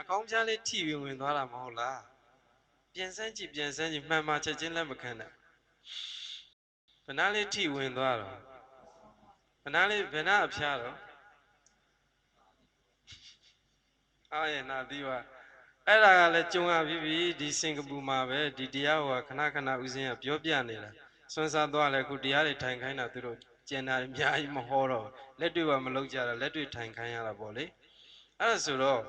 နှာခေါင်းပြားလေးထိပြီးဝင်သွားတာမဟုတ်လားပြန်စမ်းကြည့်ပြန်စမ်းကြည့်မှန်မှချက်ချင်းလက်မခံနဲ့ဘယ်နာလေးထိဝင်သွားတော့ဘယ်နာလေးဘယ်နာအဖျားတော့အာရဲ့နာသီးပါအဲ့ဒါကလည်းကြုံရပြီပြီဒီစင်ကာပူမှာပဲဒီတရားဟောခဏခဏဦးစင်းကပြောပြနေတာစွန်းစားသွားလဲခုတရားတွေထိုင်ခိုင်းတာသူတို့ကျန်တာအများကြီးမဟောတော့လက်တွေ့ကမလုပ်ကြတော့လက်တွေ့ထိုင်ခိုင်းရတာပေါ့လေအဲ့ဒါဆိုတော့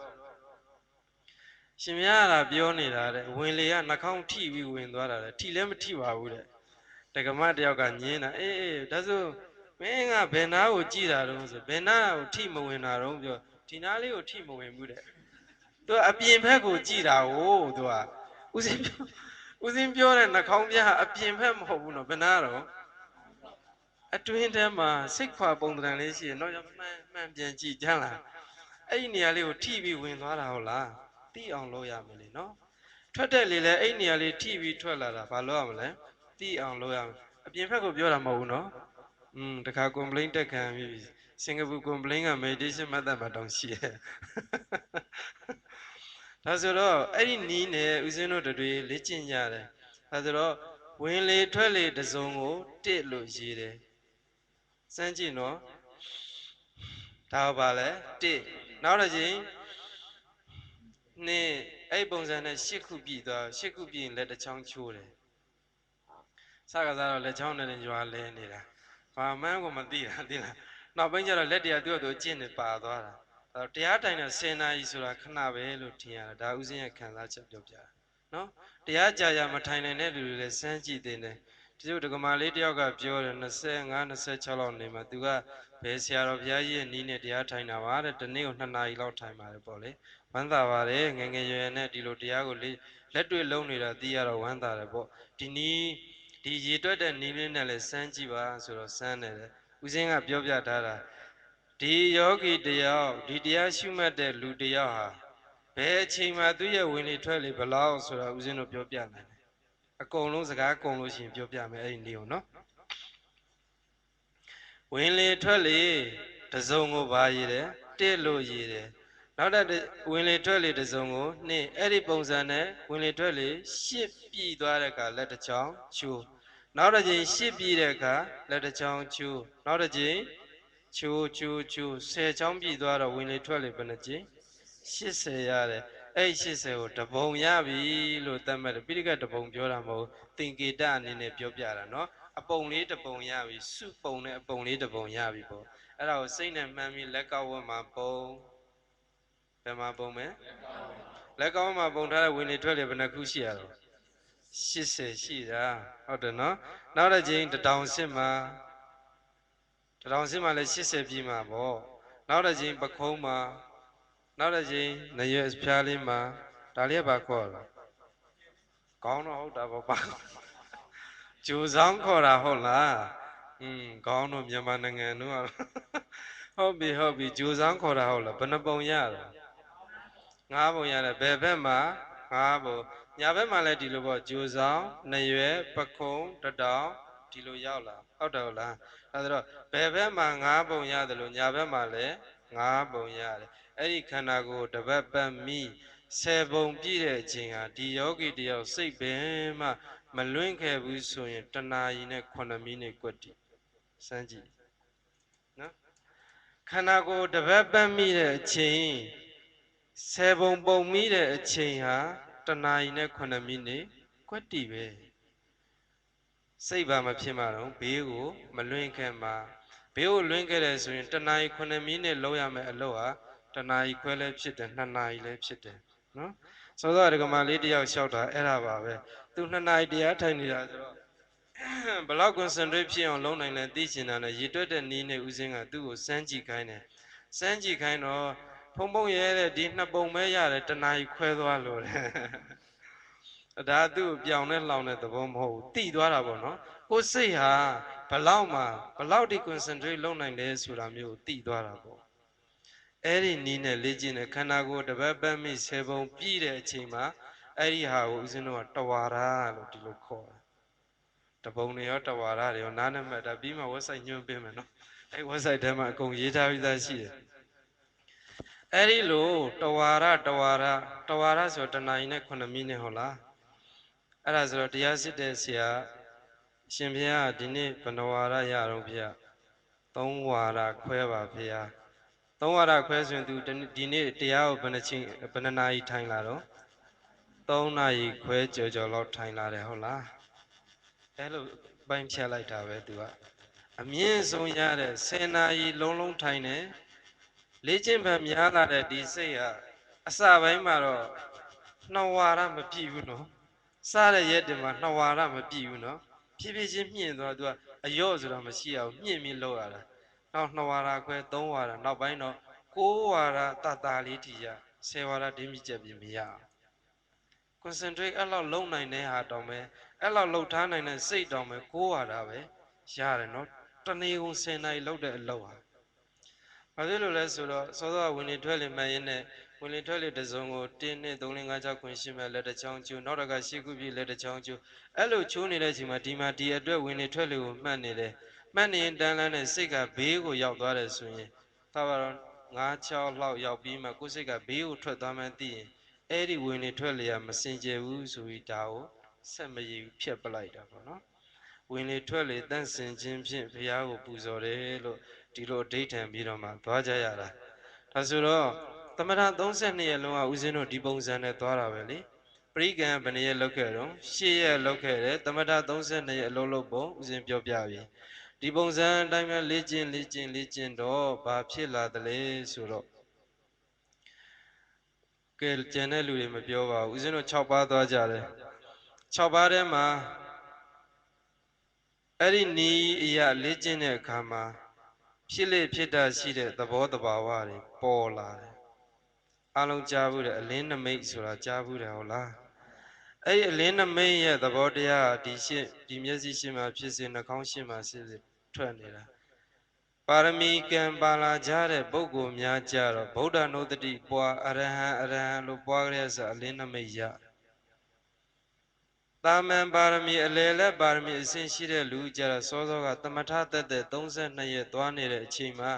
ရှင်မရတာပြောနေတာတဲ့ဝင်လေကနှာခေါင်းထိပြီးဝင်သွားတာတဲ့ထိလည်းမထိပါဘူးတဲ့တက္ကမတယောက်ကညင်းတာအေးအေးဒါဆိုမင်းကဘယ်နာကိုကြည်တာတော့ဆိုဘယ်နာကိုထိမဝင်တာတော့ပြောဒီနာလေးကိုထိမဝင်ဘူးတဲ့သူကအပြင်ဘက်ကိုကြည်တာကိုသူကဦးစင်းပြောဦးစင်းပြောတဲ့နှာခေါင်းပြားအပြင်ဘက်မဟုတ်ဘူးနော်ဘယ်နာတော့အတွင်းထဲမှာစိတ်ခွာပုံသဏ္ဍာန်လေးရှိရင်တော့မှန်မှန်ပြန်ကြည့်ကြလားအဲ့ဒီနေရာလေးကိုထိပြီးဝင်သွားတာဟုတ်လား သိအောင်လုပ်ရမယ်လေနော်ထွက်တဲ့လေလဲအဲ့ဒီနေရာလေးထိပြီးထွက်လာတာဘာလုပ်ရမလဲသိအောင်လုပ်ရမယ်အပြင်ဘက်ကိုပြောတာမဟုတ်ဘူးနော်อืมတခါ complaint တက်ခံပြီးပြီစင်ကာပူ complaint က meditation မတ်တပ်မှာတောင်ရှိရဲ့ဒါဆိုတော့အဲ့ဒီနီးနဲ့ဦးဇင်းတို့တွေလေ့ကျင့်ကြတယ်ဒါဆိုတော့ဝင်လေထွက်လေတစ်စုံကိုတစ်လို့ရေးတယ်စမ်းကြည့်နော်ဒါပါလဲ1နောက်တစ်ချိန် နှစ်အဲ့ပုံစံနဲ့8ခုပြည့်သွား8ခုပြည့်ရင်လက်တစ်ချောင်းချိုးတယ်စကားစားတော့လက်ချောင်းနဲ့ရွာလဲနေတာဘာမှန်းကိုမသိတာသိလားနောက်ပိုင်းကျတော့လက်တရားသူ့အတူကျင့်နေပါသွားတာအဲတော့တရားတိုင်တဲ့10နာရီဆိုတာခဏပဲလို့ထင်ရတာဒါဥစဉ်ရဲ့ခံစားချက်ပြောပြတာနော်တရားကြာကြာမထိုင်နိုင်တဲ့လူတွေလည်းစမ်းကြည့်တင်တယ်ဒီလိုဒကမာလေးတယောက်ကပြောတယ်25 26လောက်နေမှာသူက ဘယ်ဆရာတော်ဘုရားကြီးရဲ့နီးနဲ့တရားထိုင်တာပါတဲ့တနေ့ကို2နာရီလောက်ထိုင်ပါတယ်ပေါ့လေဝမ်းသာပါတယ်ငယ်ငယ်ရွယ်ရွယ်နဲ့ဒီလိုတရားကိုလေလက်တွေ့လုံးနေတာသိရတော့ဝမ်းသာတယ်ပေါ့ဒီနီးဒီရေတွက်တဲ့နီးလေးနဲ့လည်းစမ်းကြည့်ပါဆိုတော့စမ်းတယ်တဲ့ဦးစင်းကပြောပြထားတာဒီယောဂီတယောက်ဒီတရားရှုမှတ်တဲ့လူတယောက်ဟာဘယ်အချိန်မှသူ့ရဲ့ဝင်လေထွက်လေဘယ်လောက်ဆိုတော့ဦးစင်းတို့ပြောပြနိုင်တယ်အကုန်လုံးစကားအကုန်လို့ရှိရင်ပြောပြမယ်အဲ့ဒီနေကိုနော် ဝင်လေထွက်လေတစ်စုံကိုပါရည်တယ်တစ်လို့ရည်တယ်နောက်တစ်ဝင်လေထွက်လေတစ်စုံကိုနှစ်အဲ့ဒီပုံစံနဲ့ဝင်လေထွက်လေရှစ်ပြည်သွားတဲ့အခါလက်တစ်ချောင်းချူနောက်တစ်ချိန်ရှစ်ပြည်တဲ့အခါလက်တစ်ချောင်းချူနောက်တစ်ချိန်ချူချူချူဆယ်ချောင်းပြည်သွားတော့ဝင်လေထွက်လေဘယ်နှချိန်80ရတယ် အဲ့80ကိုတပုံရပြီလို့သတ်မှတ်တယ်ပိဋကတ်တပုံပြောတာမဟုတ်သင်္ကေတအနေနဲ့ပြောပြတာနော်အပုံလေးတပုံရပြီစုပုံနဲ့အပုံလေးတပုံရပြီပေါ့အဲ့ဒါကိုစိတ်နဲ့မှန်းပြီးလက်ကောက်ဝတ်မှာပုံဘယ်မှာပုံမလဲလက်ကောက်ဝတ်မှာပုံထားတဲ့ဝင်လေထွက်လေဘယ်နှခုရှိရတော့80ရှိတာဟုတ်တယ်နော်နောက်တစ်ချိန်တတောင်စစ်မှာတတောင်စစ်မှာလည်း80ပြီမှာပေါ့နောက်တစ်ချိန်ပခုံးမှာ နောက်တစ်ချိန်နရွယ်ဖျားလေးမှာဒါလေးကဘာခေါ်လဲကောင်းတော့ဟုတ်တာပေါ့ပါဂျိုဆောင်ခေါ်တာဟုတ်လားอืมကောင်းတော့မြန်မာနိုင်ငံတို့ကဟုတ်ပြီဟုတ်ပြီဂျိုဆောင်ခေါ်တာဟုတ်လားဘယ်နှပုံရလဲငါးပုံရတယ်ဘယ်ဘက်မှာငါးပုံညာဘက်မှာလည်းဒီလိုပေါ့ဂျိုဆောင်နရွယ်ပခုံးတတောင်ဒီလိုရောက်လာဟုတ်တယ်ဟုတ်လားအဲဒါတော့ဘယ်ဘက်မှာငါးပုံရတယ်လို့ညာဘက်မှာလည်း ငါးပုံရတယ်အဲ့ဒီခန္ဓာကိုယ်တပတ်ပတ်မိဆယ်ပုံပြည့်တဲ့အချိန်ဟာဒီယောဂီတယောက်စိတ်ပင်မှမလွင့်ခဲ့ဘူးဆိုရင်တဏှာကြီးနဲ့9မိနစ်ကွက်တိစမ်းကြည့်နော်ခန္ဓာကိုယ်တပတ်ပတ်မိတဲ့အချိန်ဆယ်ပုံပုံမိတဲ့အချိန်ဟာတဏှာကြီးနဲ့9မိနစ်ကွက်တိပဲစိတ်ပါမဖြစ်မှတော့ဘေးကိုမလွင့်ခဲ့မှာ ဘေးကိုလွင့်ခဲ့တယ်ဆိုရင်တဏှာကြီး9မိနစ်လုံးရမယ်အလုပ်ဟာတနာ ਈ ခွဲလည်းဖြစ်တယ်နှစ်နာရီလည်းဖြစ်တယ်နော်စောစောဒကမာလေးတယောက်လျှောက်တာအဲ့ဒါပါပဲသူနှစ်နာရီတရားထိုင်နေတာဆိုတော့ဘယ်လောက် concentrate ဖြစ်အောင်လုပ်နိုင်လဲသိချင်တာနဲ့ရေတွက်တဲ့နီးနဲ့ဦးစင်းကသူ့ကိုစမ်းကြည့်ခိုင်းတယ်စမ်းကြည့်ခိုင်းတော့ဖုံဖုံရဲတဲ့ဒီနှစ်ပုံပဲရတယ်တနာ ਈ ခွဲသွားလို့တဲ့ဒါသူ့ကိုပြောင်းနဲ့လောင်တဲ့သဘောမဟုတ်ဘူးတိသွားတာပေါ့နော် ကိုယ်စိတ်ဟာဘယ်လောက်မှဘယ်လောက်ဒီ concentrate လုပ်နိုင်လဲဆိုတာမျိုးကိုတိသွားတာပေါ့အဲ့ဒီနီးနဲ့လေ့ကျင့်တဲ့ခန္ဓာကိုယ်တပတ်ပတ်မိဆယ်ပုံပြည့်တဲ့အချိန်မှာအဲ့ဒီဟာကိုဦးဇင်းတို့ကတဝါရလို့ဒီလိုခေါ်တာတပုံတွေရောတဝါရတွေရောနားနဲ့မှတ်တာပြီးမှ website ညွှန်ပေးမယ်နော်အဲ့ website ထဲမှာအကုန်ရေးထားပြီးသားရှိတယ်အဲ့ဒီလိုတဝါရတဝါရတဝါရဆိုတော့တနာရီနဲ့9မိနစ်ဟုတ်လားအဲ့ဒါဆိုတော့တရားစစ်တဲ့ဆရာ ရှင်ဘုရားကဒီနေ့ဘယ်နှဝါရရတော့ဗျာသုံးဝါရခွဲပါဗျာသုံးဝါရခွဲဆိုရင် तू ဒီနေ့တရားကိုဘယ်နှချိန်ဘယ်နှနာရီထိုင်လာတော့3နာရီခွဲကြော်ကြော်လောက်ထိုင်လာတယ်ဟုတ်လားအဲ့လိုပိုင်းဖြတ်လိုက်တာပဲ तू ကအမြင့်ဆုံးရတဲ့10နာရီလုံးလုံးထိုင်တယ်လေ့ကျင့်ဖန်များလာတဲ့ဒီစိတ်ဟာအစပိုင်းမှာတော့နှဝါရမပြည့်ဘူးနော်စားတဲ့ရက်တင်မှာနှဝါရမပြည့်ဘူးနော် ဖြည်းဖြည်းချင်းမြင့်သွားသူကအယော့ဆိုတာမရှိအောင်မြင့်မြင့်လောက်ရတာနောက်နှဝါရခွဲ3ဝါရနောက်ပိုင်းတော့6ဝါရတတာလေးထီရ10ဝါရဒင်းမြင့်ချက်ပြင်မရအောင် concentrate အဲ့လောက်လုံနိုင်တဲ့ဟာတောင်ပဲအဲ့လောက်လှုပ်ထားနိုင်တဲ့စိတ်တောင်ပဲ6ဝါရပဲရတယ်နော်တနေ့ကုန်10နိုင်လောက်တဲ့အလုပ်ဟာဘာဖြစ်လို့လဲဆိုတော့စောစောကဝင်နေထွက်လေမှန်ရင်နဲ့ ဝင်လေထွက်လေတစ်စုံကို1နဲ့3 5 6ခွင်ရှိမဲ့လက်တစ်ချောင်းကျိုးနောက်တစ်ခါရှေ့ခုပြည့်လက်တစ်ချောင်းကျိုးအဲ့လိုချိုးနေတဲ့အချိန်မှာဒီမှာဒီအတွက်ဝင်လေထွက်လေကိုမှတ်နေတယ်မှတ်နေရင်တန်းလန်းနဲ့စိတ်ကဘေးကိုရောက်သွားတယ်ဆိုရင်သာပါတော့9 6လောက်ရောက်ပြီးမှကိုယ်စိတ်ကဘေးကိုထွက်သွားမှန်းသိရင်အဲ့ဒီဝင်လေထွက်လေကမစင်ကြယ်ဘူးဆိုပြီးဒါကိုဆက်မရည်ဖြတ်ပလိုက်တာပေါ့နော်ဝင်လေထွက်လေတန့်စင်ခြင်းဖြင့်ဘုရားကိုပူဇော်တယ်လို့ဒီလိုအဓိဋ္ဌံပြီးတော့မှသွားကြရတာဒါဆိုတော့ သမထ32ရက်လုံးကဦးဇင်းတို့ဒီပုံစံနဲ့သွားတာပဲလေပရိကံဘယ်နှရက်လောက်ခဲ့တော့10ရက်လောက်ခဲ့တယ်သမထ32ရက်အလုံးလုံးပုံဦးဇင်းပြောပြပြီဒီပုံစံအတိုင်းပဲလေ့ကျင့်လေ့ကျင့်လေ့ကျင့်တော့ဘာဖြစ်လာသလဲဆိုတော့ကဲကျန်တဲ့လူတွေမပြောပါဘူးဦးဇင်းတို့6ပါးသွားကြတယ်6ပါးထဲမှာအဲ့ဒီနီးအရာလေ့ကျင့်တဲ့အခါမှာဖြစ်လေဖြစ်တာရှိတဲ့သဘောတဘာဝတွေပေါ်လာတယ် အလုံးကြားဘူးတဲ့အလင်းနမိတ်ဆိုတာကြားဘူးတယ်ဟုတ်လားအဲ့ဒီအလင်းနမိတ်ရဲ့သဘောတရားကဒီရှင်းဒီမျက်စိရှင်းမှာဖြစ်စေနှာခေါင်းရှင်းမှာဖြစ်စေထွက်နေတာပါရမီကံပါလာကြတဲ့ပုဂ္ဂိုလ်များကြတော့ဗုဒ္ဓနုတ္တိပွားအရဟံအရဟံလို့ပွားကြရဆိုအလင်းနမိတ်ရတာမန်ပါရမီအလေလက်ပါရမီအစဉ်ရှိတဲ့လူကြတော့စောစောကသမထသက်သက်32ရက်သွားနေတဲ့အချိန်မှာ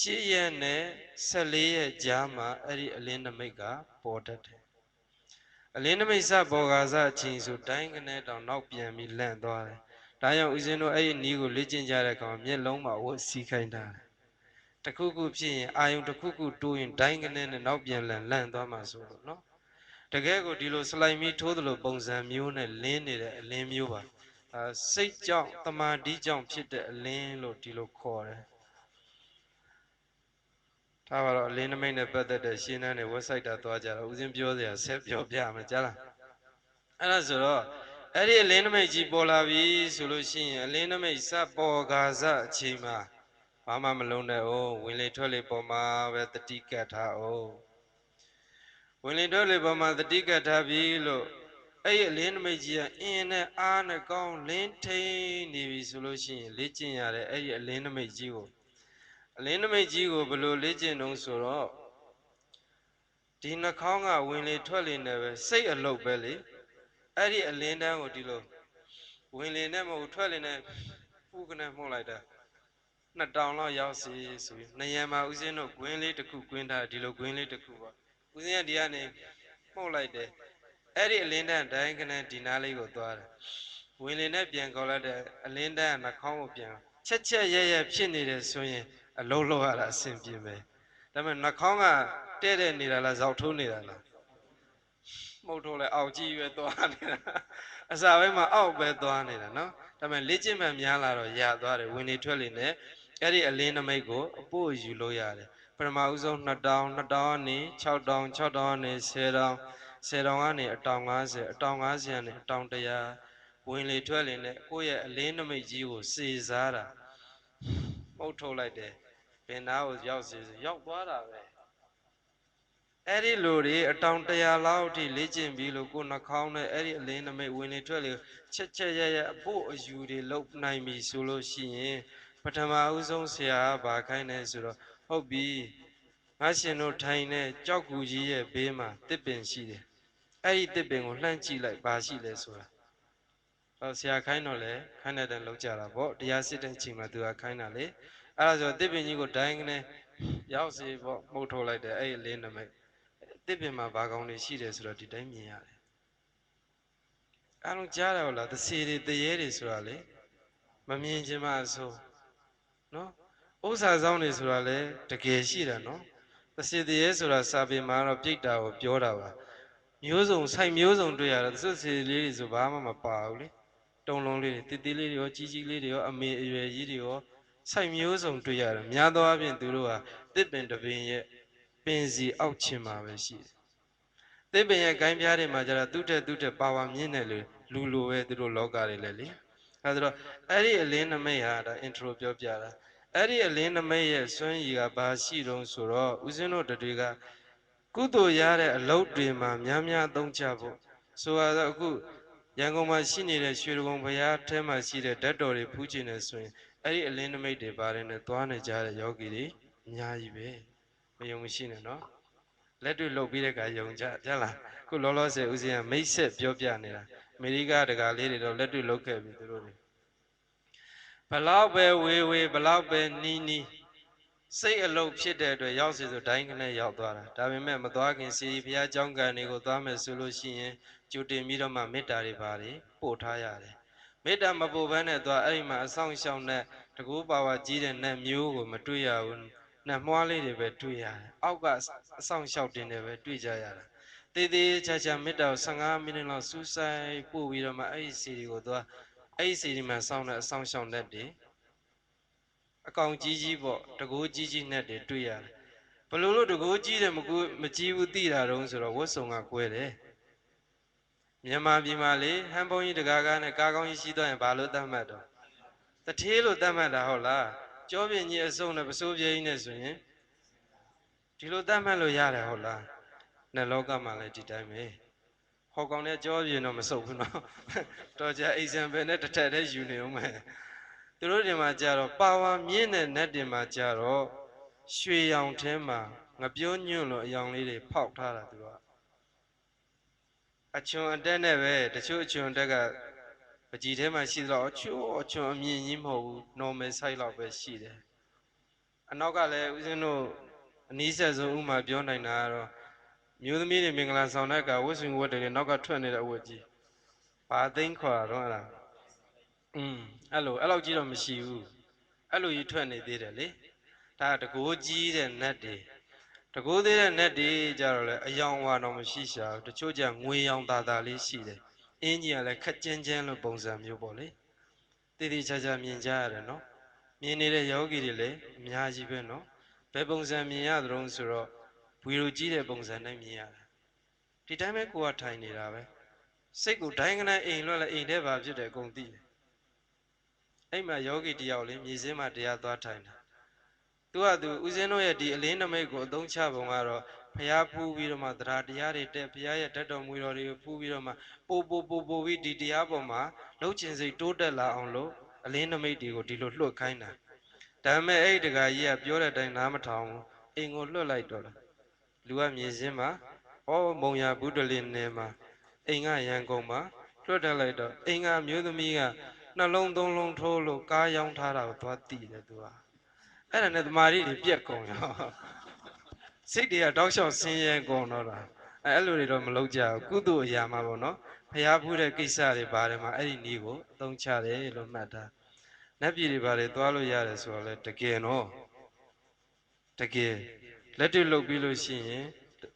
10ရက်နဲ့14ရက်ကြားမှာအဲ့ဒီအလင်းနမိတ်ကပေါ်တတ်တယ်အလင်းနမိတ်စပေါ်ကားစအချိန်ဆိုတိုင်းကနေတောင်နောက်ပြန်ပြီးလန့်သွားတယ်ဒါကြောင့်ဦးဇင်းတို့အဲ့ဒီနီးကိုလေ့ကျင့်ကြတဲ့အခါမျက်လုံးမှာဝတ်စီခိုင်းတာတခုခုဖြစ်ရင်အာယုံတခုခုတိုးရင်ဒိုင်းကနေနဲ့နောက်ပြန်လန့်လန့်သွားမှာဆိုလို့နော်တကယ်ကိုဒီလိုစလိုက်မီထိုးသလိုပုံစံမျိုးနဲ့လင်းနေတဲ့အလင်းမျိုးပါအဲစိတ်ကြောင့်တမာတိကြောင့်ဖြစ်တဲ့အလင်းလို့ဒီလိုခေါ်တယ် ဒါပါတော့အလင်းနမိတ်နဲ့ပတ်သက်တဲ့ရှင်းတန်းတွေ website တာသွားကြတော့ဦးစင်းပြောစရာဆက်ပြောပြမယ်ကြားလားအဲ့ဒါဆိုတော့အဲ့ဒီအလင်းနမိတ်ကြီးပေါ်လာပြီဆိုလို့ရှိရင်အလင်းနမိတ်စပေါ်ကာစအချိန်မှာဘာမှမလုံးနဲ့အောင်ဝင်လေထွက်လေပေါ်မှာပဲတတိကတ်ထားအောင်ဝင်လေထွက်လေပေါ်မှာတတိကတ်ထားပြီလို့အဲ့ဒီအလင်းနမိတ်ကြီးကအင်းနဲ့အားနဲ့ကောင်းလင်းထိန်နေပြီဆိုလို့ရှိရင်လေ့ကျင့်ရတဲ့အဲ့ဒီအလင်းနမိတ်ကြီးကို အလင်းနမိတ်ကြီးကိုဘယ်လိုလေ့ကျင့်တုံးဆိုတော့ဒီနှာခေါင်းကဝင်လေထွက်လေနဲ့ပဲစိတ်အလုတ်ပဲလေအဲ့ဒီအလင်းတန်းကိုဒီလိုဝင်လေနဲ့မဟုတ်ထွက်လေနဲ့ဖူးကနေမှုတ်လိုက်တာနှစ်တောင်လောက်ရောက်စီဆိုပြီးနေရံမှာဦးစင်းတို့ဂွင်းလေးတစ်ခုဂွင်းထားဒီလိုဂွင်းလေးတစ်ခုပေါ့ဦးစင်းကဒီကနေမှုတ်လိုက်တယ်အဲ့ဒီအလင်းတန်းဒိုင်းကနေဒီနားလေးကိုသွားတယ်ဝင်လေနဲ့ပြန်ခေါ်လိုက်တဲ့အလင်းတန်းကနှာခေါင်းကိုပြန်ချက်ချက်ရဲရဲဖြစ်နေတယ်ဆိုရင် အလုံးလုံးရတာအဆင်ပြေမယ်ဒါပေမဲ့နှာခေါင်းကတဲ့တဲ့နေတာလားဇောက်ထိုးနေတာလားမှုတ်ထိုးလဲအောက်ကြီးပဲသွားနေတာအစာပိုင်းမှာအောက်ပဲသွားနေတာနော်ဒါပေမဲ့လေ့ကျင့်မှန်များလာတော့ရသွားတယ်ဝင်နေထွက်လေနဲ့အဲ့ဒီအလင်းနမိတ်ကိုအပို့ယူလို့ရတယ်ပထမဦးဆုံး2တောင်2တောင်ကနေ6တောင်6တောင်ကနေ10တောင်10တောင်ကနေအတောင်50အတောင်50ကနေအတောင်100ဝင်လေထွက်လေနဲ့ကိုယ့်ရဲ့အလင်းနမိတ်ကြီးကိုစေစားတာပုတ်ထုတ်လိုက်တယ်ဘ င်နာကိုရောက်စီရောက်သွားတာပဲအဲ့ဒီလူတွေအတောင်တရာလောက်အထိလေ့ကျင့်ပြီးလို့ကိုယ်နှာခေါင်းနဲ့အဲ့ဒီအလင်းနမိတ်ဝင်လေထွက်လေချက်ချက်ရရအဖို့အယူတွေလုံနိုင်ပြီဆိုလို့ရှိရင်ပထမဦးဆုံးဆရာကဘာခိုင်းလဲဆိုတော့ဟုတ်ပြီငါရှင်တို့ထိုင်တဲ့ကြောက်ကူကြီးရဲ့ဘေးမှာတစ်ပင်ရှိတယ်အဲ့ဒီတစ်ပင်ကိုလှမ်းကြည့်လိုက်ဘာရှိလဲဆိုတာဟောဆရာခိုင်းတော့လေခိုင်းတဲ့တည်းလောက်ကြတာပေါ့တရားစစ်တဲ့အချိန်မှာသူကခိုင်းတာလေ အဲ့ဒါဆိုတစ်ပင်ကြီးကိုဒိုင်းကနေဖရောက်စီပေါ့မှုတ်ထုတ်လိုက်တယ်အဲ့ဒီအလင်းနမိတ်တစ်ပင်မှာဘာကောင်းတွေရှိတယ်ဆိုတော့ဒီတိုင်းမြင်ရတယ်အားလုံးကြားတယ်ဟုတ်လားသစီတွေတရေတွေဆိုတာလေမမြင်ခြင်းမအဆိုးနော်ဥစ္စာဆောင်တွေဆိုတာလေတကယ်ရှိတယ်နော်သစီတရေဆိုတာစာပေမှာတော့ပြိတ္တာကိုပြောတာပါမျိုးစုံဆိုင်မျိုးစုံတွေ့ရတယ်သစီလေးတွေဆိုဘာမှမပါဘူးလေတုံလုံးလေးတွေတည်တည်လေးတွေရောကြီးကြီးလေးတွေရောအမေအရွယ်ကြီးတွေရော ဆိုင်မျိုးစုံတွေ့ရတယ်များသောအားဖြင့်သူတို့ဟာတစ်ပင်တစ်ပင်ရဲ့ပင်စီအောက်ချင်မှာပဲရှိတယ်။တစ်ပင်ရဲ့ဂိုင်းပြားတွေမှာကျတော့သူ့တက်သူ့တက်ပါဝါမြင့်တယ်လေလူလိုပဲသူတို့လောကတွေလည်းလေ။အဲဒါတော့အဲ့ဒီအလင်းနမိတ်ဟာဒါ intro ပြောပြတာ။အဲ့ဒီအလင်းနမိတ်ရဲ့စွမ်းရည်ကဘာရှိတုံးဆိုတော့ဦးဇင်းတို့တွေကကုသိုလ်ရတဲ့အလုပ်တွေမှာများများသုံးချဖို့ဆိုတော့အခုရန်ကုန်မှာရှိနေတဲ့ရွှေဒဂုံဘုရားထဲမှာရှိတဲ့ဓာတ်တော်တွေဖူးကျင်နေဆိုရင် အဲ့ဒီအလင်းနမိတ်တွေပါတယ်နဲ့သွားနေကြတဲ့ယောဂီတွေအများကြီးပဲမယုံမရှိနဲ့နော်လက်တွေ့လုပ်ပြီးတဲ့အခါယုံကြကြလားခုလောလောဆယ်ဦးဇင်းကမိတ်ဆက်ပြောပြနေတာအမေရိကတကာလေးတွေတော့လက်တွေ့လုပ်ခဲ့ပြီသူတို့တွေဘလောက်ပဲဝေဝေဘလောက်ပဲနီးနီးစိတ်အလုပ်ဖြစ်တဲ့အတွက်ရောက်စီဆိုတိုင်းကနေရောက်သွားတာဒါပေမဲ့မသွားခင်စီဘုရားကျောင်းကန်တွေကိုသွားမယ်ဆိုလို့ရှိရင်ကြိုတင်ပြီးတော့မှမေတ္တာတွေပါတယ်ပို့ထားရတယ် မေတ္တာမပို့ဘဲနဲ့သွားအဲ့ဒီမှာအဆောင်ရှောင်းတဲ့တကူပါဝါကြီးတဲ့နတ်မျိုးကိုမတွေ့ရဘူးနတ်မွားလေးတွေပဲတွေ့ရတယ်အောက်ကအဆောင်ရှောက်တင်တွေပဲတွေ့ကြရတာတေးသေးချာချာမေတ္တာကို15မိနစ်လောက်စူးစိုက်ပို့ပြီးတော့မှအဲ့ဒီစီတွေကိုသွားအဲ့ဒီစီဒီမှာစောင်းတဲ့အဆောင်ရှောင်းတဲ့တွေအကောင်ကြီးကြီးပေါ့တကူကြီးကြီးနဲ့တွေတွေ့ရတယ်ဘလို့လို့တကူကြီးတယ်မကူမကြီးဘူးသိတာတုံးဆိုတော့ဝတ်စုံကကွဲတယ် မြန်မာပြည်မှာလေဟန်ဘုံကြီးတကားကားနဲ့ကားကောင်းကြီးရှိတော့ရင်ဘာလို့သတ်မှတ်တော့တထေးလို့သတ်မှတ်တာဟုတ်လားကြောပြင်းကြီးအစုံနဲ့ပစိုးပြင်းကြီးနဲ့ဆိုရင်ဒီလိုသတ်မှတ်လို့ရတယ်ဟုတ်လားနဲ့လောကမှာလည်းဒီတိုင်းပဲဟောကောင်နဲ့ကြောပြင်းတော့မစုပ်ဘူးနော်တော်ကြအိမ်စံပဲနဲ့တစ်ထက်တည်းယူနေအောင်မယ်သူတို့ဒီမှာကြတော့ပါဝါမြင့်တဲ့နတ်တင်မှာကြတော့ရွှေရောင်ထဲမှာငပြောညွန့်လို့အယောင်လေးတွေဖောက်ထားတာသူက အချွန်အတက်နဲ့ပဲတချို့အချွန်အတက်ကပကြီးထဲမှာရှိတော့အချို့အချွန်အမြင့်ကြီးမဟုတ်ဘူး normal size လောက်ပဲရှိတယ်အနောက်ကလည်းဦးဇင်းတို့အနည်းဆက်ဆုံးဥမာပြောနိုင်တာကတော့မျိုးသမီးတွေမင်္ဂလာဆောင်တဲ့ကဝတ်စုံဝတ်တယ်နောက်ကထွက်နေတဲ့အဝတ်ကြီးဘာသိန်းခေါ်တော့အဲ့ဒါอืมအဲ့လိုအဲ့လောက်ကြီးတော့မရှိဘူးအဲ့လိုကြီးထွက်နေသေးတယ်လေဒါတကိုးကြီးတဲ့နတ်တွေ တကိုးသေးတဲ့နတ်တွေကြတော့လေအယောင်ဝါတော့မရှိရှာဘူးတချို့ကြငွေရောင်သာသာလေးရှိတယ်အင်းကြီးကလည်းခက်ကျင်းကျင်းလို့ပုံစံမျိုးပေါ့လေတည်တည်ချာချာမြင်ကြရတယ်နော်မြင်နေတဲ့ယောဂီတွေလည်းအများကြီးပဲနော်ဘယ်ပုံစံမြင်ရသလဲဆိုတော့ဝီလိုကြီးတဲ့ပုံစံနဲ့မြင်ရတယ်ဒီတိုင်းပဲကိုကထိုင်နေတာပဲစိတ်ကိုဒိုင်းကနအိမ်လွှတ်လဲအိမ်ထဲပါဖြစ်တယ်အကုန်သိတယ်အဲ့မှာယောဂီတယောက်လေးမြေစင်းမှာတရားသွားထိုင်တာ သူကသူဦးဇင်းတို့ရဲ့ဒီအလင်းနမိတ်ကိုအသုံးချပုံကတော့ဖျားဖူးပြီးတော့မှတရားတရားတွေတက်ဖျားရဲ့တတ်တော်မူတော်တွေကိုဖူးပြီးတော့မှပို့ပို့ပို့ပို့ပြီးဒီတရားပေါ်မှာလှုပ်ချင်စိတ်တိုးတက်လာအောင်လို့အလင်းနမိတ်တွေကိုဒီလိုလွှတ်ခိုင်းတာဒါပေမဲ့အဲ့ဒီတကာကြီးကပြောတဲ့အတိုင်းနားမထောင်ဘူးအိမ်ကိုလွှတ်လိုက်တော့လားလူကမြင်စင်းမှာဩမုံရဘုဒ္ဓလင်းနေမှာအိမ်ကရန်ကုန်မှာလွှတ်တက်လိုက်တော့အိမ်ကမျိုးသမီးကနှလုံးသုံးလုံးထိုးလို့ကားရောင်းထားတာကိုသွားတည်တယ်သူက အဲ့ဒါနဲ့တမာရီတွေပြက်ကုန်ရောစိတ်တွေကတောက်လျှောက်ဆင်းရဲကုန်တော့တာအဲ့လိုတွေတော့မလုပ်ကြဘူးကုသိုလ်အရာမှာပေါ့နော်ဖျားဖူးတဲ့ကိစ္စတွေပါတယ်မှာအဲ့ဒီနည်းကိုအသုံးချတယ်လို့မှတ်တာနတ်ပြည်တွေပါတယ်သွားလို့ရတယ်ဆိုတော့လေတကယ်နော်တကယ်လက်တွေ့လုပ်ပြီးလို့ရှိရင်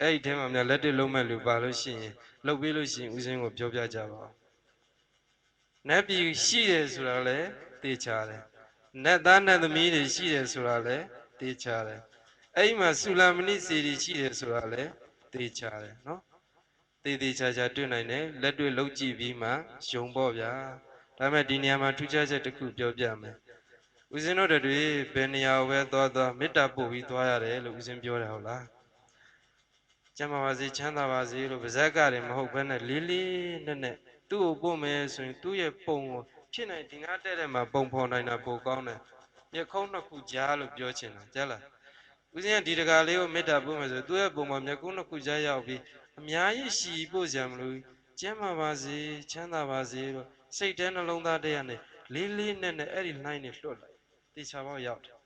အဲ့ဒီထဲမှာများလက်တွေ့လုပ်မဲ့လူပါလို့ရှိရင်လုပ်ပြီးလို့ရှိရင်ဦးစင်းကိုပြောပြကြပါဦးနတ်ပြည်ရှိတယ်ဆိုတာလေသိချတယ် နတ်သားနတ်သမီးတွေရှိတယ်ဆိုတာလေသိချတယ်အဲ့ဒီမှာဆူလာမဏိစီရီရှိတယ်ဆိုတာလေသိချတယ်နော်သေသေးချာချာတွေ့နိုင်တယ်လက်တွေ့လုပ်ကြည့်ပြီးမှယုံပေါ့ဗျာဒါမဲ့ဒီနေရာမှာထူးခြားချက်တစ်ခုပြောပြမယ်ဦးဇင်းတို့တွေဘယ်နေရာကိုပဲသွားသွားမေတ္တာပို့ပြီးသွားရတယ်လို့ဦးဇင်းပြောတယ်ဟုတ်လားကျမ်းပါပါစေချမ်းသာပါစေလို့ဗဇက်ကတွေမဟုတ်ဘဲနဲ့လေးလေးနက်နက်သူ့ကိုပို့မယ်ဆိုရင်သူ့ရဲ့ပုံကို ဖြစ်နိုင်ဒီငါတဲ့တဲ့မှာပုံဖော်နိုင်တာပိုကောင်းတယ်မျက်ခုံးနှစ်ခုကြားလို့ပြောချင်တာကြားလားဦးဇင်းကဒီတကာလေးကိုမေတ္တာပို့မယ်ဆိုသူ့ရဲ့ပုံမှာမျက်ခုံးနှစ်ခုကြားရောက်ပြီးအများကြီးရှည်ပို့ကြမလို့ကျမ်းပါပါစေချမ်းသာပါစေလို့စိတ်ထဲနှလုံးသားထဲကနေလေးလေးနဲ့နဲ့အဲ့ဒီ line နဲ့လွှတ်လိုက်တေချာပေါက်ရောက်တယ်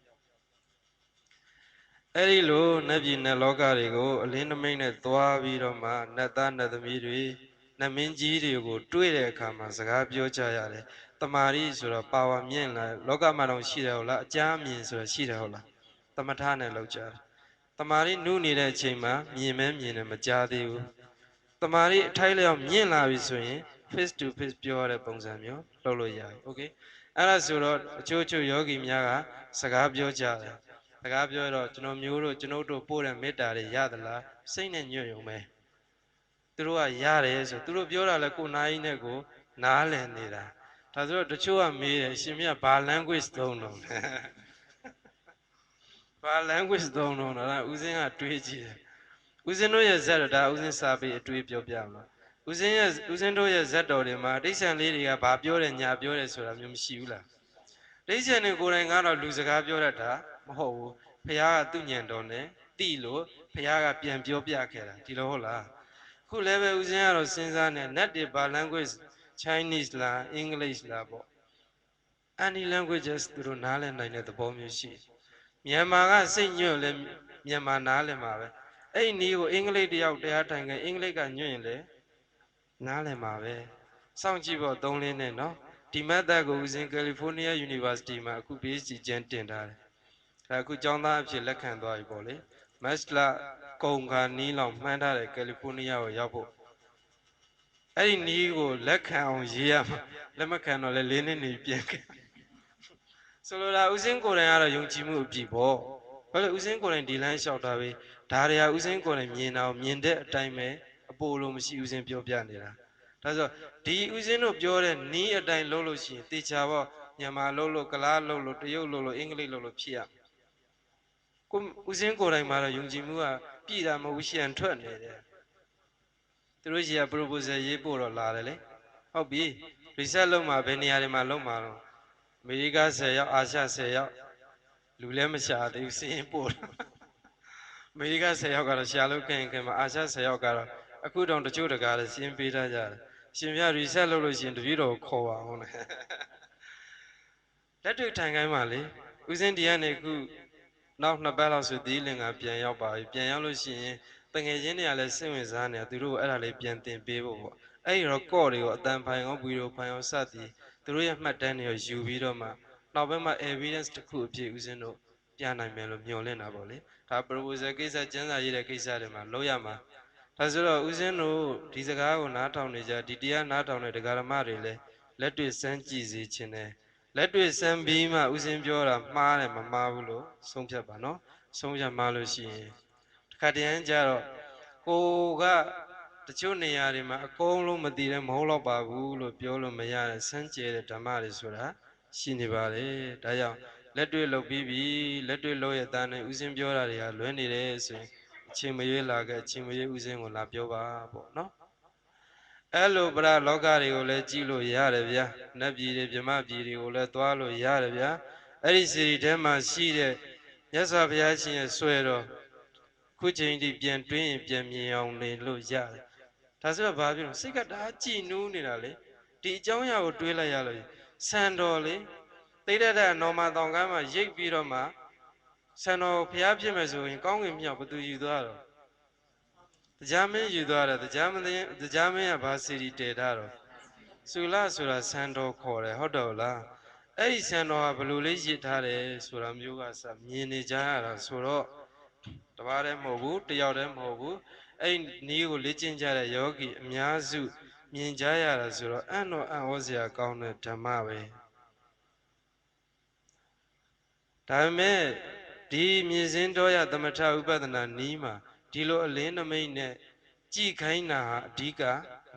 အဲ့ဒီလိုနတ်ပြည်နတ်လောကတွေကိုအလင်းနမိတ်နဲ့သွားပြီးတော့မှနတ်သားနတ်သမီးတွေနတ်မင်းကြီးတွေကို တွေ့တဲ့အခါမှာစကားပြောကြရတယ် တမာရီဆိုတော့ပါဝါမြင့်လာလောကမှာတော့ရှိတယ်ဟုတ်လားအကြမ်းမြင်ဆိုတော့ရှိတယ်ဟုတ်လားတမထနဲ့လောက်ကြတယ်တမာရီနုနေတဲ့အချိန်မှာမြင်မဲမြင်တယ်မကြားသေးဘူးတမာရီအထိုက်လျောက်မြင့်လာပြီဆိုရင် face to face ပြောရတဲ့ပုံစံမျိုးလုပ်လို့ရတယ် okay အဲ့ဒါဆိုတော့အချို့အချို့ယောဂီများကစကားပြောကြတယ်စကားပြောတော့ကျွန်တော်မျိုးတို့ကျွန်ုပ်တို့ပို့တဲ့မေတ္တာတွေရသလားစိတ်နဲ့ညွတ်ရုံပဲသူတို့ကရတယ်ဆိုသူတို့ပြောတာလဲကိုယ်နားကြီးနဲ့ကိုနားလည်နေတာ ဒါဆိုတော့တချို့ကမေးတယ်ရှင်မြတ်ဘာ language သုံးတော့လဲဘာ language သုံးတော့လဲဒါဦးစင်းကတွေးကြည့်တယ်ဦးစင်းတို့ရဲ့ဇက်တော့ဒါဦးစင်းစာပေအတွေးပြောပြမှာဦးစင်းရဲ့ဦးစင်းတို့ရဲ့ဇက်တော်တွေမှာတိဋ္ဌံလေးတွေကဘာပြောတယ်ညာပြောတယ်ဆိုတာမျိုးမရှိဘူးလားတိဋ္ဌံတွေကိုယ်တိုင်ကတော့လူစကားပြောတတ်တာမဟုတ်ဘူးဖះကသူ့ညံတော်နဲ့တိလို့ဖះကပြန်ပြောပြခဲ့တာဒီလိုဟုတ်လားခုလည်းပဲဦးစင်းကတော့စဉ်းစားနေ net တွေဘာ language Chinese လား English လားပေါ့ any languages သူတို့နားလည်နိုင်တဲ့သဘောမျိုးရှိမြန်မာကစိတ်ညွတ်လဲမြန်မာနားလည်မှာပဲအဲ့ဒီနည်းကိုအင်္ဂလိပ်တယောက်တရားထိုင်ခဲ့အင်္ဂလိပ်ကညွတ်ရင်လေနားလည်မှာပဲစောင့်ကြည့်ဖို့သုံးလင်းနဲ့နော်ဒီမက်သက်ကိုဦးစင်ကယ်လီဖိုးနီးယား University မှာအခု PhD ကျန်းတင်ထားတယ်ဒါအခုကျောင်းသားအဖြစ်လက်ခံသွားပြီပေါ့လေမက်စလာကုံခါနီးလောက်မှန်းထားတယ်ကယ်လီဖိုးနီးယားကိုရောက်ဖို့ အဲ့ဒီနီးကိုလက်ခံအောင်ရေးရမှာလက်မခံတော့လေလေးနှစ်နေပြန်ခဲ့ဆိုလိုတာဦးစင်းကိုယ်တိုင်ကတော့ယုံကြည်မှုအပြည့်ပေါ့ဘာလို့ဦးစင်းကိုယ်တိုင်ဒီလမ်းလျှောက်တာပဲဒါတွေကဦးစင်းကိုယ်တိုင်မြင်တာကိုမြင်တဲ့အတိုင်းပဲအပိုလိုမရှိဦးစင်းပြောပြနေတာဒါဆိုဒီဦးစင်းတို့ပြောတဲ့နီးအတိုင်းလုပ်လို့ရှိရင်တေချာပေါ့မြန်မာလုပ်လို့ကလားလုပ်လို့တရုတ်လုပ်လို့အင်္ဂလိပ်လုပ်လို့ဖြစ်ရကိုဦးစင်းကိုယ်တိုင်မှာတော့ယုံကြည်မှုကပြည့်တာမဟုတ်ရှန်ထွက်နေတယ် သူတို့ရှိက proposal ရေးပို့တော့လာတယ်လေဟုတ်ပြီ research လုပ်မှာဘယ်နေရာတွေမှာလုပ်မှာတော့အမေရိက10ရောက်အာရှ10ရောက်လူလည်းမရှာသေးဘူးစရင်ပို့တယ်အမေရိက10ရောက်ကတော့ရှာလို့ခင်ခင်မှာအာရှ10ရောက်ကတော့အခုတောင်တချို့တကားလည်းစင်းပေးထားကြတယ်ရှင်ပြ research လုပ်လို့ရှိရင်တပည့်တော်ခေါ်ပါအောင်လေလက်တွေ့ထိုင်ခိုင်းပါလေဦးစင်းဒီကနေအခုနောက်နှစ်ပတ်လောက်ဆိုဒီလင်ကပြန်ရောက်ပါပြီပြန်ရောက်လို့ရှိရင် တငယ်ချင်းတွေကလည်းစိတ်ဝင်စားနေတာသူတို့အဲ့ဒါလေးပြန်တင်ပေးဖို့ပေါ့အဲ့ဒီတော့ကော့တွေကိုအတန်ဖိုင်အောင်ဗီဒီယိုဖိုင်အောင်စသည်သူတို့ရဲ့မှတ်တမ်းတွေယူပြီးတော့မှနောက်ဘက်မှာ evidence တစ်ခုအဖြစ်ဦးစင်းတို့ပြနိုင်မယ်လို့မျှော်လင့်တာပေါ့လေဒါ proposal ကိစ္စကျန်းစာရေးတဲ့ကိစ္စတွေမှာလောက်ရမှာဒါဆိုတော့ဦးစင်းတို့ဒီစကားကိုနားထောင်နေကြဒီတရားနားထောင်တဲ့ဒကာရမတွေလည်းလက်တွေ့စမ်းကြည့်စေခြင်းနဲ့လက်တွေ့စမ်းပြီးမှဦးစင်းပြောတာမှားတယ်မမှားဘူးလို့ဆုံးဖြတ်ပါနော်ဆုံးဖြတ်မှားလို့ရှိရင်တ ခါတည်းကျတော့ကိုကတချို့နေရာတွေမှာအကုန်လုံးမသိတယ်မဟုတ်တော့ပါဘူးလို့ပြောလို့မရတဲ့စမ်းကြဲတဲ့ဓမ္မတွေဆိုတာရှိနေပါလေဒါကြောင့်လက်တွေ့လုပ်ပြီးပြီလက်တွေ့လုပ်ရတဲ့နဲ့ဦးစင်းပြောတာတွေကလွဲနေတယ်ဆိုရင်အချိန်မရွေးလာခဲ့အချိန်မရွေးဦးစင်းကိုလာပြောပါပေါ့နော်အဲ့လိုပရလောကတွေကိုလည်းကြည့်လို့ရတယ်ဗျာနတ်ပြည်တွေမြမပြည်တွေကိုလည်းသွားလို့ရတယ်ဗျာအဲ့ဒီစီရီထဲမှာရှိတဲ့မြတ်စွာဘုရားရှင်ရဲ့ဆွဲတော် ခုချိန်ထိပြန်တွင်းရင်ပြန်မြင်အောင်နေလို့ရတယ်ဒါဆိုတော့ဘာဖြစ်လို့စိတ်ကဒါကြည်နူးနေတာလေဒီအကြောင်းအရာကိုတွေးလိုက်ရလို့ဆန်တော်လေသိတဲ့တဲ့နော်မာတောင်ကမ်းမှာရိတ်ပြီးတော့မှဆန်တော်ဘုရားဖြစ်မယ်ဆိုရင်ကောင်းကင်မြောက်ဘသူယူသွားတော့တရားမင်းယူသွားတယ်တရားမင်းတရားမင်းကဘာစီရီတည်ထားတော့စုလဆိုတာဆန်တော်ခေါ်တယ်ဟုတ်တော့လားအဲ့ဒီဆန်တော်ကဘလို့လေးရစ်ထားတယ်ဆိုတာမျိုးကစမြင်နေကြရတာဆိုတော့ တပါးတည်းမဟုတ်ဘူးတယောက်တည်းမဟုတ်ဘူးအဲ့နီးကိုလေ့ကျင့်ကြတဲ့ယောဂီအများစုမြင်ကြရတာဆိုတော့အံ့တော့အံ့ဩစရာကောင်းတဲ့ဓမ္မပဲဒါပေမဲ့ဒီမြင်စင်းတော်ရသမထဥပဒနာနီးမှာဒီလိုအလင်းနမိတ်နဲ့ကြည်ခိုင်းတာဟာအဓိက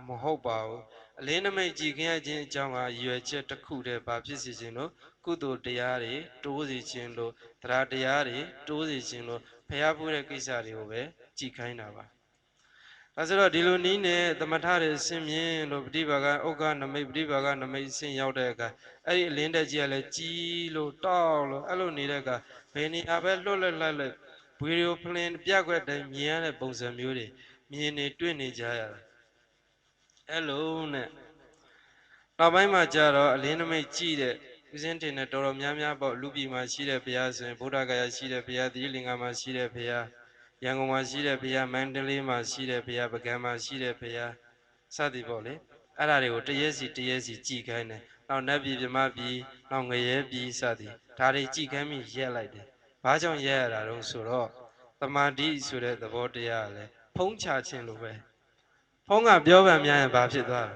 မဟုတ်ပါဘူးအလင်းနမိတ်ကြည်ခင်းရခြင်းအကြောင်းဟာရွယ်ချက်တစ်ခုတည်းဘာဖြစ်စေခြင်းလို့ကုသိုလ်တရားတွေတိုးစေခြင်းလို့တရားတရားတွေတိုးစေခြင်းလို့ ဖျားဖူးတဲ့ကိစ္စတွေကိုပဲကြည်ခိုင်းတာပါအဲဆိုတော့ဒီလိုနီးနဲ့သမထတွေဆင်မြင်လို့ပฏิဘာကဥက္ကနမိတ်ပฏิဘာကနမိတ်ဆင်ရောက်တဲ့အခါအဲ့ဒီအလင်းတက်ကြီးကလည်းကြီးလို့တောက်လို့အဲ့လိုနေတဲ့အခါဘယ်နေရာပဲလွတ်လွတ်လပ်လပ်ဗီဒီယိုဖလင်ပြကွက်တိုင်းမြင်ရတဲ့ပုံစံမျိုးတွေမြင်နေတွေ့နေကြရတာအဲ့လိုနဲ့နောက်ပိုင်းမှာကျတော့အလင်းနမိတ်ကြည့်တဲ့ ဦးဇင်းတင်နဲ့တော်တော်များများပေါ့လူပြည်မှာရှိတဲ့ဘုရားဆိုရင်ဗုဒ္ဓဂယာရှိတဲ့ဘုရားသီရိလင်္ကာမှာရှိတဲ့ဘုရားရန်ကုန်မှာရှိတဲ့ဘုရားမန္တလေးမှာရှိတဲ့ဘုရားပုဂံမှာရှိတဲ့ဘုရားစသည်ပေါ့လေအဲ့ဒါတွေကိုတရက်စီတရက်စီကြည်ခိုင်းတယ်နောက်နတ်ပြည်မြမပြည်နောက်ငရဲပြည်စသည်ဒါတွေကြည်ခိုင်းပြီးရက်လိုက်တယ်ဘာကြောင့်ရက်ရတာတုံးဆိုတော့တမာတိဆိုတဲ့သဘောတရားကလည်းဖုံးချခြင်းလိုပဲဖုံးကပြောပန်များရင်ဘာဖြစ်သွားလဲ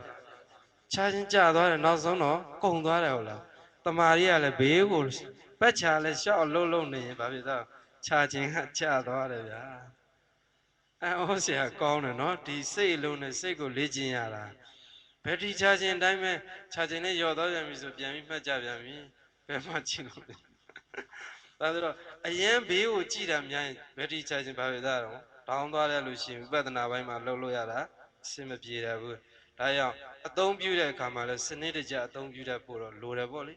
ခြားချင်းကြာသွားတယ်နောက်ဆုံးတော့ကုံသွားတယ်ဟုတ်လား တမာရီကလည်းဘေးကိုပတ်ချာလဲရှောက်လုံးလုံးနေရင်ဘာဖြစ်သွားခြားချင်းကကြာသွားတယ်ဗျာအဲဟောဆရာကောင်းတယ်နော်ဒီစိတ်အလုံးနဲ့စိတ်ကိုလေ့ကျင့်ရတာဘယ်ဒီခြားချင်းအတိုင်းပဲခြားချင်းနဲ့ယော်သွားပြန်ပြီဆိုပြန်ပြီးမှတ်ကြပြန်ပြီဘယ်မှကြည့်လို့လဲဒါဆိုတော့အရင်ဘေးကိုကြည့်တာများရင်ဘယ်ဒီခြားချင်းဘာဖြစ်သွားတော့တောင်းသွားတယ်လို့ရှိရင်ဝိပဿနာပိုင်းမှာလှုပ်လို့ရတာအဆင်မပြေတယ်ဘူးဒါကြောင့်အသုံးပြုတဲ့အခါမှာလည်းစနစ်တကျအသုံးပြုတတ်ဖို့တော့လိုတယ်ပေါ့လေ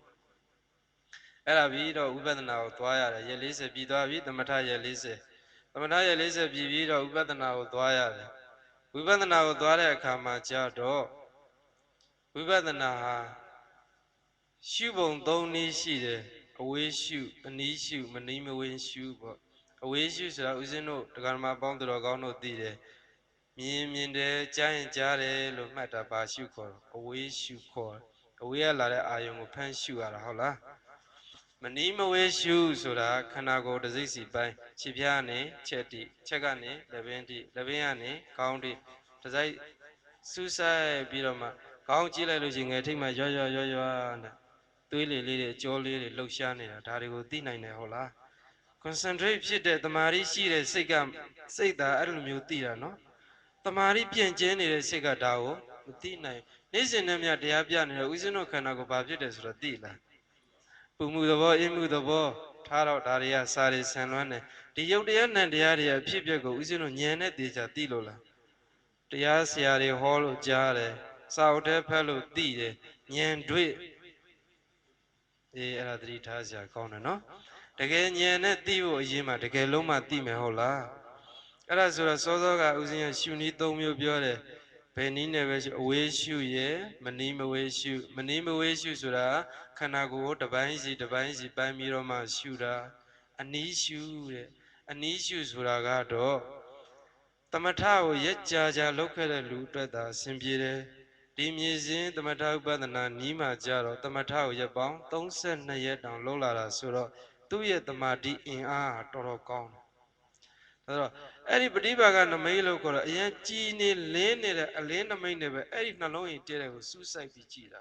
အဲ့ဒါပြီးတော့ဝိပဿနာကိုသွားရတယ်ရက်40ပြီးသွားပြီသမထရက်40သမထရက်40ပြီးပြီးတော့ဝိပဿနာကိုသွားရတယ်ဝိပဿနာကိုသွားတဲ့အခါမှာကြာတော့ဝိပဿနာဟာရှုပုံ၃နည်းရှိတယ်အဝေးရှုအနီးရှုမနီးမဝင်းရှုပေါ့အဝေးရှုဆိုတာဦးဇင်းတို့တရားဓမ္မပေါင်းသူတော်ကောင်းတို့သိတယ်မြင်မြင်တယ်ကြားရင်ကြားတယ်လို့မှတ်တာပါရှုခေါ်တော့အဝေးရှုခေါ်တယ်အဝေးကလာတဲ့အာယုံကိုဖမ်းရှုရတာဟုတ်လား မနီးမဝေးရှုဆိုတာခန္ဓာကိုယ်တစ်စိတ်စီပိုင်းခြေပြားနဲ့ချက်တိချက်ကနေလက်ပင်တိလက်ပင်ကနေခေါင်းတိတစ်စိတ်စူးစိုက်ပြီးတော့မှခေါင်းကြည့်လိုက်လို့ရှိရင်ငယ်ထိတ်မှရွရွရွရွနဲ့သွေးလေးလေးတွေအကျော်လေးတွေလှုပ်ရှားနေတာဒါတွေကိုသိနိုင်တယ်ဟုတ်လား concentrate ဖြစ်တဲ့တမာရီရှိတဲ့စိတ်ကစိတ်သာအဲ့လိုမျိုးသိတာနော်တမာရီပြန့်ကျဲနေတဲ့စိတ်ကဒါကိုမသိနိုင်နေ့စဉ်နဲ့မြတ်တရားပြနေတဲ့ဥစဉ်တို့ခန္ဓာကိုဘာဖြစ်တယ်ဆိုတော့သိလား ပူမှုသဘောအင်းမှုသဘောထားတော့ဒါတွေကစာရီဆန်လွမ်းတယ်ဒီယုတ်တရားနံတရားတွေအဖြစ်အပျက်ကိုဥစဉ်တို့ဉာဏ်နဲ့သိချာသိလို့လားတရားဆရာတွေဟောလို့ကြားတယ်စာအုပ်ထဲဖတ်လို့သိတယ်ဉာဏ်တွေ့အေးအဲ့ဒါသတိထားစရာကောင်းတယ်နော်တကယ်ဉာဏ်နဲ့သိဖို့အရင်မှာတကယ်လုံးမှသိမယ်ဟုတ်လားအဲ့ဒါဆိုတော့စောစောကဦးဇင်းကရှုနည်း၃မျိုးပြောတယ် ဘယ်နည်းနဲ့ပဲရှုအဝေးရှုရဲ့မနီးမဝေးရှုမနီးမဝေးရှုဆိုတာခန္ဓာကိုယ်ကိုတစ်ပိုင်းစီတစ်ပိုင်းစီပိုင်းပြီးတော့မှရှုတာအနီးရှုတဲ့အနီးရှုဆိုတာကတော့တမထကိုရက်ကြာကြာလောက်ခဲ့တဲ့လူအတွက်သာအဆင်ပြေတယ်ဒီမြေစင်းတမထဥပဒနာနီးမှကြတော့တမထကိုရက်ပေါင်း32ရက်တောင်လောက်လာတာဆိုတော့သူ့ရဲ့တမာတိအင်အားကတော်တော်ကောင်းတယ်ဒါ ဆိုတော့အဲ့ဒီပฏิပါကနမိတ်လို့ခေါ်တော့အရင်ကြီးနေလင်းနေတဲ့အလင်းနမိတ်နဲ့ပဲအဲ့ဒီနှလုံးရင်တဲတဲ့ကိုစူးစိုက်ပြီးကြည်တာ